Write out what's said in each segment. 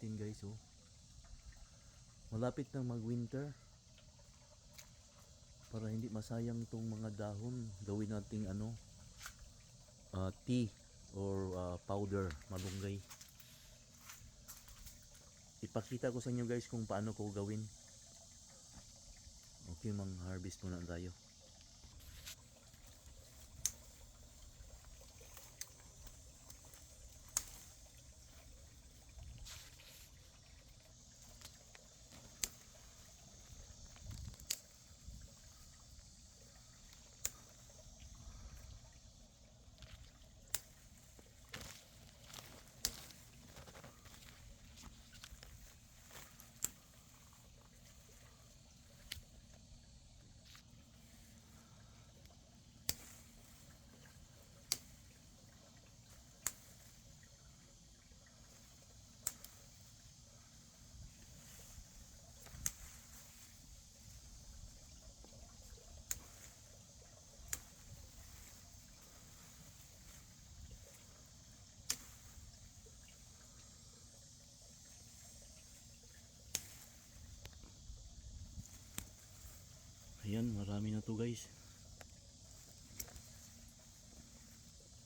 natin guys oh. Malapit nang mag-winter. Para hindi masayang tong mga dahon, gawin nating ano, ah, tea or ah, powder, malunggay. Ipakita ko sa inyo guys kung paano ko gawin. Okay, mang harvest muna tayo. Ayan, marami na to guys.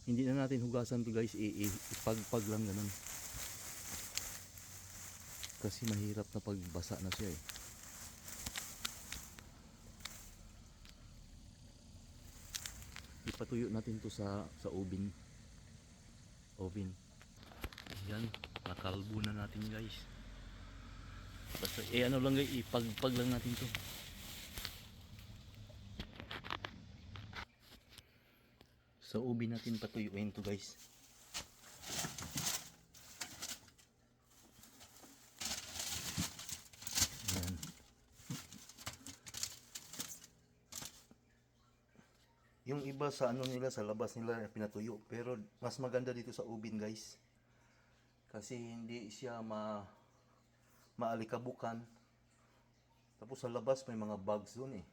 Hindi na natin hugasan to guys, ipagpag lang ganun. Kasi mahirap na pagbasa na siya eh. Ipatuyo natin to sa sa oven. Oven. Ayan, nakalbo na natin guys. Basta eh ano lang guys, ipagpag lang natin to. Sa ubi natin patuyuin to guys. Yung iba sa ano nila sa labas nila pinatuyo pero mas maganda dito sa ubin guys. Kasi hindi siya ma maalikabukan. Tapos sa labas may mga bugs doon eh.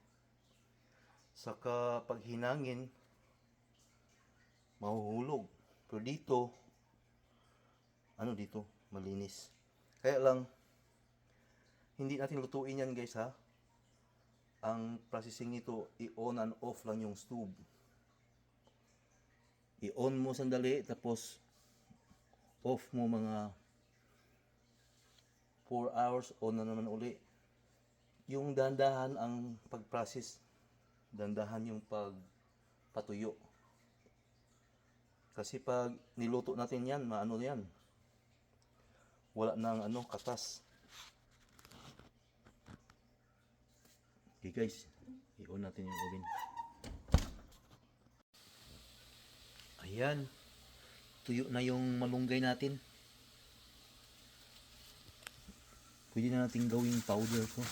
Saka pag hinangin mahuhulog. Pero dito, ano dito, malinis. Kaya lang, hindi natin lutuin yan guys ha. Ang processing nito, i-on and off lang yung stove. I-on mo sandali, tapos off mo mga 4 hours, on na naman uli. Yung dandahan ang pag-process, dandahan yung pagpatuyo. Kasi pag niluto natin yan, maano yan. Wala nang ano, katas. Okay guys, i-on natin yung oven. Ayan. Tuyo na yung malunggay natin. Pwede na natin gawing powder to.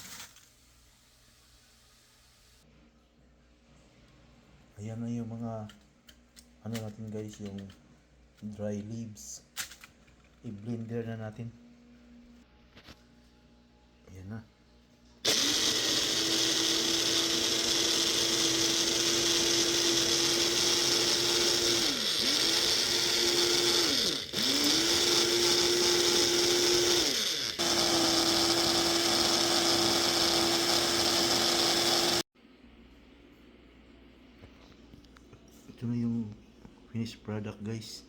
Ayan na yung mga ano natin guys yung dry leaves. I-blender na natin. Ayan na. Ito na yung finished product guys.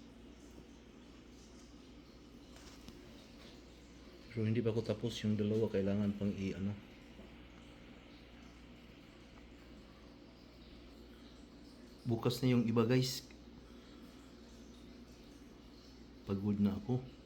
Pero hindi pa ako tapos yung dalawa kailangan pang i ano. Bukas na yung iba guys. Pagod na ako